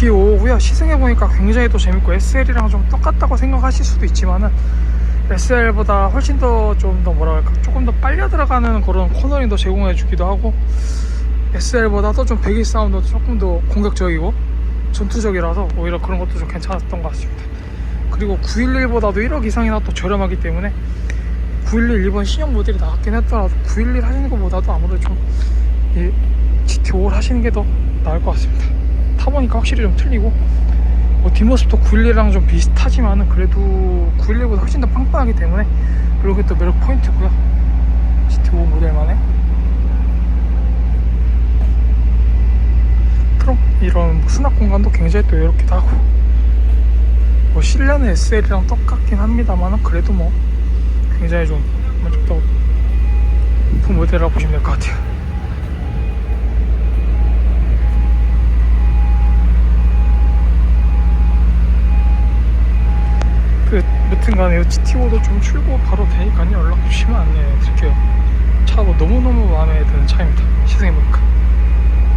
GT5고요. 시승해보니까 굉장히 또 재밌고 SL이랑 좀 똑같다고 생각하실 수도 있지만은 SL보다 훨씬 더 좀 더 뭐랄까? 조금 더 빨려 들어가는 그런 코너링도 제공해 주기도 하고 SL보다도 좀 배기 사운드도 조금 더 공격적이고 전투적이라서 오히려 그런 것도 좀 괜찮았던 것 같습니다. 그리고 911보다도 1억 이상이나 또 저렴하기 때문에 911 이번 신형 모델이 나왔긴 했더라도 911 하시는 것보다도 아무래도 좀 이 GT5를 하시는 게 더 나을 것 같습니다 타보니까 확실히 좀 틀리고 뭐 뒷모습도 911이랑 좀 비슷하지만은 그래도 911보다 훨씬 더 빵빵하기 때문에 그렇게 또 매력 포인트고요. GT5 모델만의 트럭 이런 뭐 수납 공간도 굉장히 또 이렇기도 하고 뭐 실내는 SL이랑 똑같긴 합니다만은 그래도 뭐 굉장히 좀 만족도가 높은 모델이라고 보시면 될 것 같아요 그 여튼간에 GT5도 좀 출고 바로 되니까요. 연락 주시면 안내 드릴게요 차가 뭐 너무너무 마음에 드는 차입니다